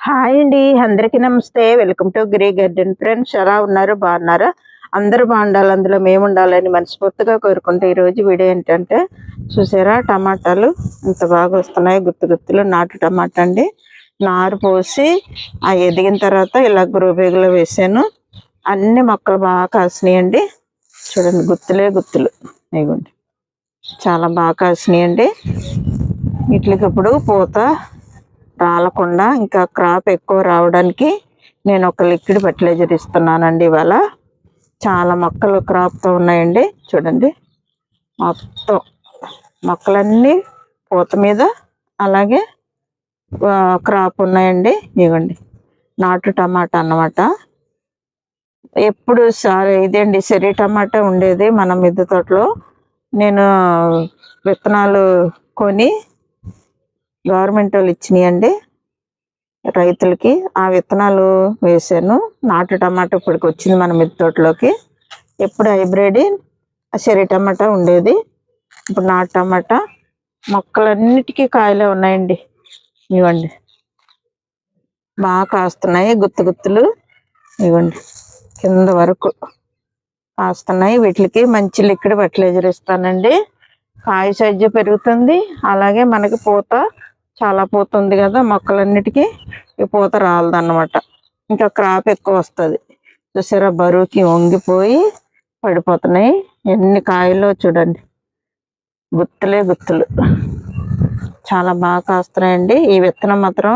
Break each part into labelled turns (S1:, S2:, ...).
S1: Hi అండి అందరికీ నమస్తే. Welcome to grey garden friends ఎలా ఉన్నారు? బాగున్నారా? అందరూ బాగుండాలి అందులో మేము ఉండాలని మనస్ఫూర్తిగా కోరుకుంటే ఈరోజు వీడియో ఏంటంటే చూసారా? టమాటాలు ఇంత బాగా వస్తున్నాయి గుత్తు గుత్తులు నాటు టమాటా అండి. నారు పోసి ఆ ఎదిగిన తర్వాత ఇలా గ్రోబేగులో వేసాను. అన్ని మొక్కలు బాగా కాసినాయండి. చూడండి గుత్తులే గుత్తులు. ఇవ్వండి చాలా బాగా కాసినాయండి. వీటికి ఇప్పుడు పూత రాలకుండా ఇంకా క్రాప్ ఎక్కువ రావడానికి నేను ఒక లిక్విడ్ ఫర్టిలైజర్ ఇస్తున్నానండి ఇవాళ. చాలా మొక్కలు క్రాప్తో ఉన్నాయండి. చూడండి. మొత్తం మొక్కలన్నీ పూత మీద అలాగే క్రాప్ ఉన్నాయండి. ఇవ్వండి. నాటు టమాటా అన్నమాట. ఎప్పుడు సారీ ఇదేండి సెరీ టమాటా ఉండేది మన మిద్దె తోటలో. నేను విత్తనాలు కొని గవర్నమెంట్ వాళ్ళు ఇచ్చినాయండి. రైతులకి ఆ విత్తనాలు వేసాను నాటు టమాటా ఇప్పటికి వచ్చింది మన మిద్దె తోటలోకి. ఎప్పుడు హైబ్రిడ్ చెరి టమాటా ఉండేది. ఇప్పుడు నాటు టమాటా మొక్కలన్నిటికీ కాయలే ఉన్నాయండి. ఇవ్వండి. బాగా కాస్తున్నాయి గుత్తు గుత్తులు. ఇవ్వండి. కింద వరకు కాస్తున్నాయి. వీటికి మంచి లిక్విడ్ ఫర్టిలైజర్ ఇస్తానండి. కాయ సైజు పెరుగుతుంది. అలాగే మనకి పూత చాలా పూత ఉంది కదా మొక్కలన్నిటికీ ఈ పూత రాలదన్నమాట. ఇంకా క్రాప్ ఎక్కువ వస్తుంది. చూసారా బరువుకి వంగిపోయి పడిపోతున్నాయి. ఎన్ని కాయలు చూడండి. గుత్తులే గుత్తులు. చాలా బాగా కాస్తున్నాయండి. ఈ విత్తనం మాత్రం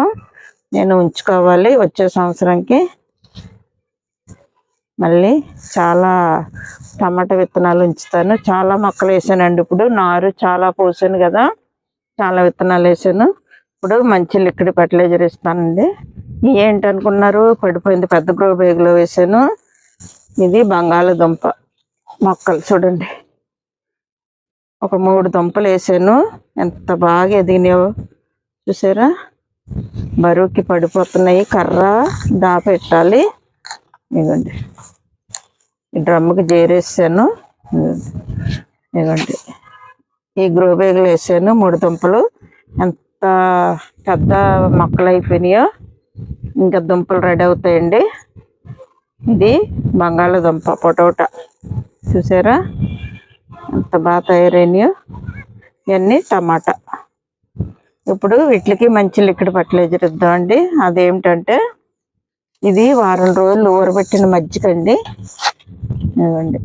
S1: నేను ఉంచుకోవాలి వచ్చే సంవత్సరంకి మళ్ళీ చాలా టమాటా విత్తనాలు ఉంచుతాను. చాలా మొక్కలు వేసానండి ఇప్పుడు. నారు చాలా పోసాను కదా. చాలా విత్తనాలు వేసాను. ఇప్పుడు మంచి లిక్విడ్ ఫర్టిలైజర్ ఇస్తానండి. ఏంటి ఏంటనుకున్నారు పడిపోయింది పెద్ద గ్రో బ్యాగ్లో వేసాను. ఇది బంగాళదుంప మొక్కలు చూడండి. ఒక మూడు దుంపలు వేసాను. ఎంత బాగా ఎదిగినాయో చూసారా? బరువుకి పడిపోతున్నాయి. కర్ర దాపెట్టాలి ఇదిగోండి. ఈ డ్రమ్ముకి చేరేసాను ఇదిగోండి. ఈ గ్రో బ్యాగులు వేసాను మూడు దుంపలు. ఎంత పెద్ద మొక్కలు అయిపోయినాయో. ఇంకా దుంపలు రెడీ అవుతాయండి. ఇది బంగాళదుంప పొటోటా. చూసారా? ఎంత బాగా తయారైనాయో. ఇవన్నీ టమాటా. ఇప్పుడు వీటికి మంచి లిక్విడ్ ఫర్టిలైజర్ ఇద్దామండి. అదేమిటంటే ఇది వారం రోజులు ఊరబెట్టిన మజ్జిగ అండి ఇవ్వండి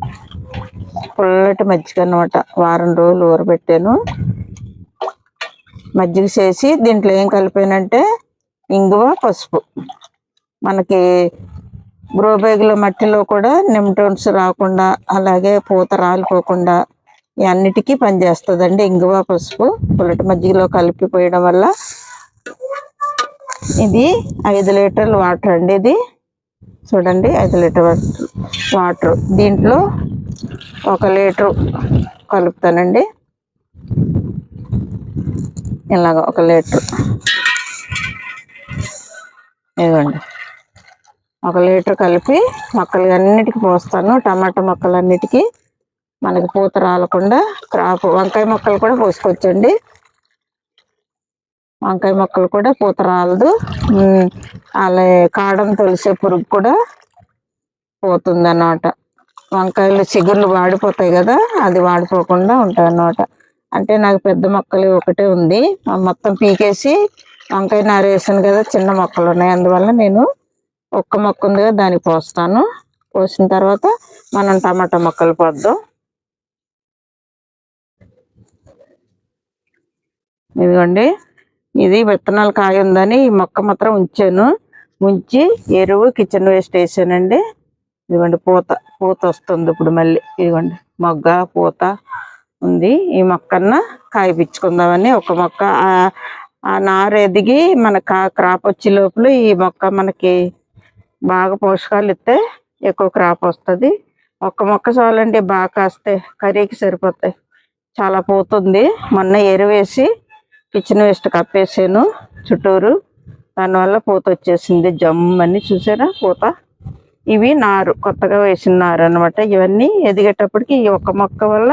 S1: పుల్లటి మజ్జిగ అనమాట వారం రోజులు ఊరబెట్టాను. మజ్జిగ చేసి దీంట్లో ఏం కలిపానంటే ఇంగువ పసుపు. మనకి గ్రో మట్టిలో కూడా నిమ్టోన్స్ రాకుండా అలాగే పూత రాలిపోకుండా ఈ అన్నిటికీ పనిచేస్తుందండి ఇంగువ పసుపు. పుల్లటి మజ్జిగలో కలిపి పోయడం వల్ల ఇది ఐదు లీటర్ల వాటర్ అండి ఇది. చూడండి ఐదు లీటర్ వాటర్. దీంట్లో ఒక లీటర్ కలుపుతానండి. ఇలాగ ఒక లీటర్. ఇదిగోండి. ఒక లీటర్ కలిపి మొక్కలు అన్నిటికీ పోస్తాను. టమాటా మొక్కలన్నిటికీ మనకి పూత రాలకుండా క్రాప్ వంకాయ మొక్కలు కూడా పోసుకోవచ్చండి వంకాయ మొక్కలు కూడా పూత రాలదు. అలా అలాగే కాడం తొలిసే పురుగు కూడా పోతుంది అన్నమాట వంకాయలు చిగుర్లు వాడిపోతాయి కదా అది వాడిపోకుండా ఉంటాయి అన్నమాట అంటే నాకు పెద్ద మొక్కలు ఒకటే ఉంది. మొత్తం పీకేసి వంకాయ నారేసాను కదా చిన్న మొక్కలు ఉన్నాయి. అందువల్ల నేను ఒక్క మొక్క ఉంది కదా దానికి పోస్తాను. పోసిన తర్వాత మనం టమాటా మొక్కలు పోద్దాం. ఇదిగోండి. ఇది విత్తనాలు కాయ ఉందని ఈ మొక్క మాత్రం ఉంచాను. ఉంచి ఎరువు కిచెన్ వేస్ట్ వేసానండి. ఇదిగోండి పూత పూత వస్తుంది ఇప్పుడు మళ్ళీ. ఇదిగోండి మొగ్గ పూత. ఉంది. ఈ మొక్కన్న కాయ పిచ్చుకుందామని ఒక మొక్క ఆ- నారు ఎదిగి మన కా క్రాప్ వచ్చే లోపల ఈ మొక్క మనకి బాగా పోషకాలు ఇస్తే ఎక్కువ క్రాప్ వస్తుంది. ఒక్క మొక్క చాలండి బాగా కాస్తే కర్రీకి సరిపోతాయి. చాలా పోతుంది. మొన్న ఎరువేసి కిచెన్ వేస్ట్ కప్పేసాను చుట్టూరు. దానివల్ల పూత వచ్చేసింది జమ్మని చూసారా? పూత ఇవి నారు కొత్తగా వేసిన నారు అనమాట ఇవన్నీ ఎదిగేటప్పటికి ఈ ఒక్క మొక్క వల్ల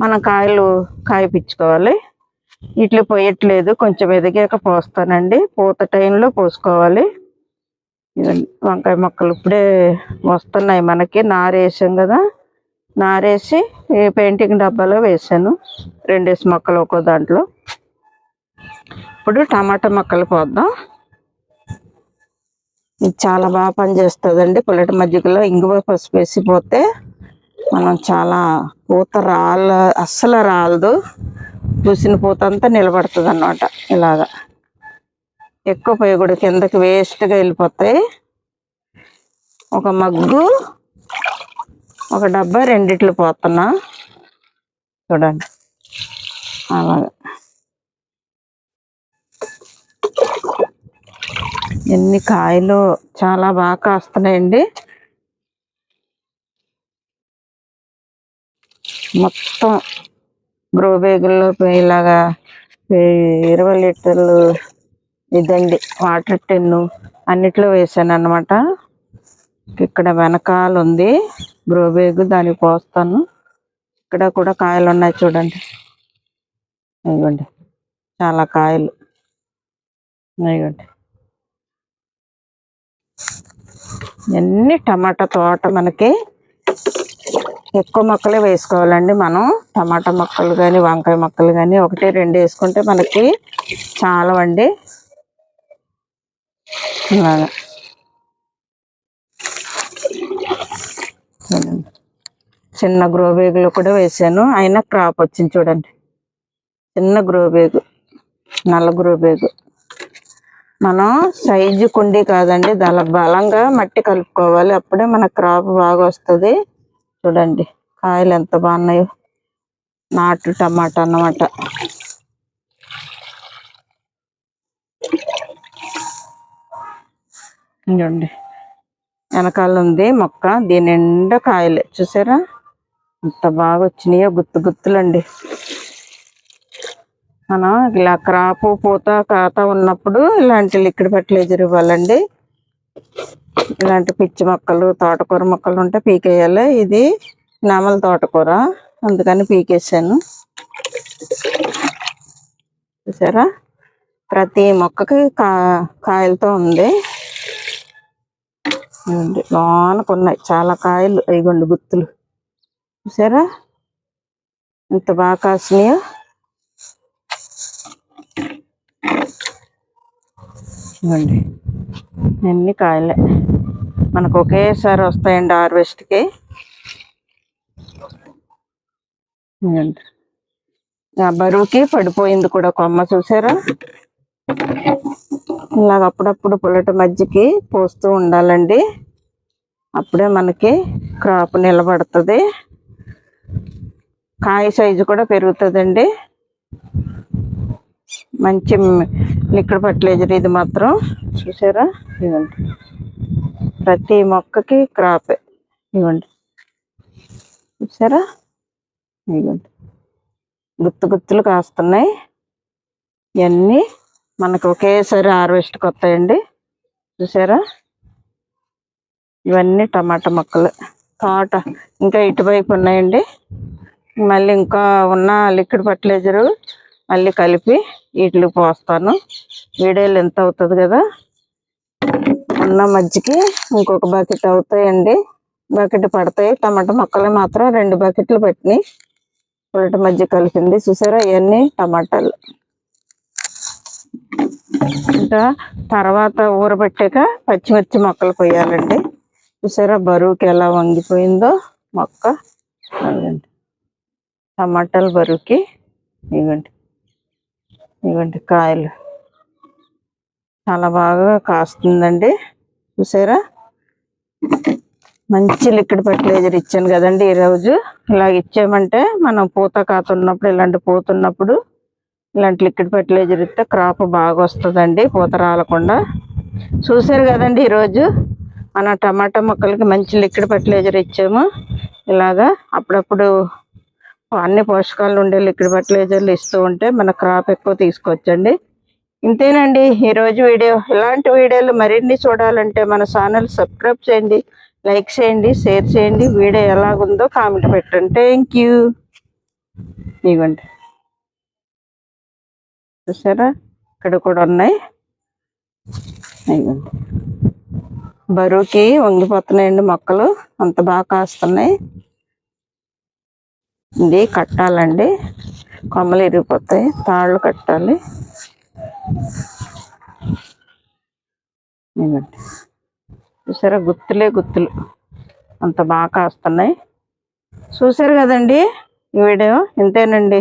S1: మనం కాయలు కాయపించుకోవాలి ఇట్లు పోయట్లేదు కొంచెం ఎదిగాక పోస్తానండి. పూత టైంలో పోసుకోవాలి. ఇవన్నీ వంకాయ మొక్కలు ఇప్పుడే వస్తున్నాయి మనకి. నారేసాం కదా నారేసి ఈ పెయింటింగ్ డబ్బాలో వేసాను. రెండేసి మొక్కలు ఒక్కో దాంట్లో. ఇప్పుడు టమాటా మొక్కలు పోద్దాం. ఇది చాలా బాగా పనిచేస్తుందండి. పుల్లటి మజ్జిగలో ఇంగువ పసుపు వేసిపోతే మనం చాలా పూత రాల అస్సలు రాలదు. పూసిన పూత అంతా నిలబడుతుంది అన్నమాట ఇలాగా. ఎక్కువ పోయి కూడా కిందకి వేస్ట్గా వెళ్ళిపోతాయి. ఒక మగ్గు ఒక డబ్బా రెండిట్లు పోతున్నా. చూడండి. అలాగా. ఎన్ని కాయలు చాలా బాగా కాస్తున్నాయండి. మొత్తం గ్రో బ్యాగుల్లో ఇలాగా ఇరవై లీటర్లు ఇదండి వాటర్ టెన్ను అన్నిట్లో వేసాను అనమాట ఇక్కడ వెనకాల ఉంది గ్రో బ్యాగ్ దానికి పోస్తాను. ఇక్కడ కూడా కాయలు ఉన్నాయి చూడండి. ఇవ్వండి చాలా కాయలు. ఇవ్వండి ఇవన్నీ టమాటా తోట మనకి ఎక్కువ మొక్కలే వేసుకోవాలండి మనం. టమాటా మొక్కలు కానీ వంకాయ మొక్కలు కానీ ఒకటి రెండు వేసుకుంటే మనకి చాలవండి. ఇలాగా. చిన్న గ్రో బ్యాగులో కూడా వేసాను. అయినా క్రాప్ వచ్చింది చూడండి. చిన్న గ్రో బ్యాగు నల్ల గ్రో బ్యాగు మనం సైజు కుండీ కాదండి దాని బలంగా మట్టి కలుపుకోవాలి. అప్పుడే మన క్రాప్ బాగా వస్తుంది. చూడండి కాయలు ఎంత బాగున్నాయో. నాటు టమాటా అన్నమాట. చూడండి వెనకాల ఉంది మొక్క. దీని నిండా కాయలే. చూసారా? ఎంత బాగా వచ్చినాయో గుత్తు గుత్తులండి మనం ఇలా క్రాపు పూత కాత ఉన్నప్పుడు ఇలాంటి లిక్విడ్ ఫర్టిలైజర్ ఇవ్వాలండి. ఇలాంటి పిచ్చి మొక్కలు తోటకూర మొక్కలు ఉంటే పీకేయాలి. ఇది నామల తోటకూర అందుకని పీకేసాను చూసారా? ప్రతి మొక్కకి కా కాయలతో ఉంది. లోనకున్నాయి ఉన్నాయి చాలా కాయలు ఐగొండు గుత్తులు. చూసారా? ఇంత బాగా కాసినాయో. ఇవ్వండి అన్ని కాయలే. మనకు ఒకేసారి వస్తాయండి హార్వెస్ట్కి. బరువుకి పడిపోయింది కూడా కొమ్మ చూసారా? ఇలాగ అప్పుడప్పుడు పుల్లటి మజ్జికి పోస్తూ ఉండాలండి. అప్పుడే మనకి క్రాప్ నిలబడుతుంది. కాయ సైజు కూడా పెరుగుతుందండి. మంచి లిక్విడ్ ఫర్టిలైజర్ ఇది మాత్రం. చూసారా? ఇవ్వండి ప్రతి మొక్కకి క్రాప్. ఇవ్వండి చూసారా? ఇవ్వండి గుత్తు గుత్తులు కాస్తున్నాయి. ఇవన్నీ మనకు ఒకేసారి హార్వెస్ట్కి వస్తాయండి చూసారా? ఇవన్నీ టమాటా మొక్కలు. తోట ఇంకా ఇటువైపు ఉన్నాయండి. మళ్ళీ ఇంకా ఉన్న లిక్విడ్ ఫర్టిలైజరు మళ్ళీ కలిపి వీటికి పోస్తాను. వీడియోలు ఎంత అవుతుంది కదా? ఉన్న మజ్జికి ఇంకొక బకెట్ అవుతాయండి. బకెట్ పడతాయి. టమాటా మొక్కలు మాత్రం రెండు బకెట్లు పెట్టినాయి. పుల్లటి మజ్జిగ కలిపింది. చూసారా? ఇవన్నీ టమాటాలు. ఇంకా తర్వాత ఊరబెట్టాక పచ్చిమిర్చి మొక్కలు పోయాలండి చూసారా? బరువుకి ఎలా వంగిపోయిందో మొక్క. టమాటాలు బరువుకి. ఇవ్వండి ఇవ్వండి కాయలు. చాలా బాగా కాస్తుందండి. చూసారా? మంచి లిక్విడ్ ఫర్టిలైజర్ ఇచ్చాను కదండి ఈరోజు. ఇలా ఇచ్చామంటే మనం పూత కాతున్నప్పుడు ఇలాంటి పోతున్నప్పుడు ఇలాంటి లిక్విడ్ ఫర్టిలైజర్ ఇస్తే క్రాప్ బాగా వస్తుందండి పూత రాలకుండా. చూసారు కదండి ఈరోజు? మన టమాటా మొక్కలకి మంచి లిక్విడ్ ఫర్టిలైజర్ ఇచ్చాము. ఇలాగా అప్పుడప్పుడు అన్ని పోషకాలు ఉండే లిక్విడ్ ఫర్టిలైజర్లు ఇస్తూ ఉంటే మన క్రాప్ ఎక్కువ తీసుకొచ్చండి. ఇంతేనండి ఈరోజు వీడియో. ఇలాంటి వీడియోలు మరిన్ని చూడాలంటే మన ఛానల్ సబ్స్క్రైబ్ చేయండి లైక్ చేయండి షేర్ చేయండి. వీడియో ఎలాగుందో కామెంట్ పెట్టండి. Thank you. ఇవ్వండి చూసారా? ఇక్కడ కూడా ఉన్నాయి. ఇవ్వండి బరువుకి వంగిపోతున్నాయండి మొక్కలు. అంత బాగా కాస్తున్నాయి. ఇది కట్టాలండి. కొమ్మలు ఇరిగిపోతాయి. తాళ్ళు కట్టాలి. చూసారా? గుత్తులే గుత్తులు. అంత బాగా కాస్తున్నాయి. చూసారు కదండి ఈ వీడియో? ఇంతేనండి.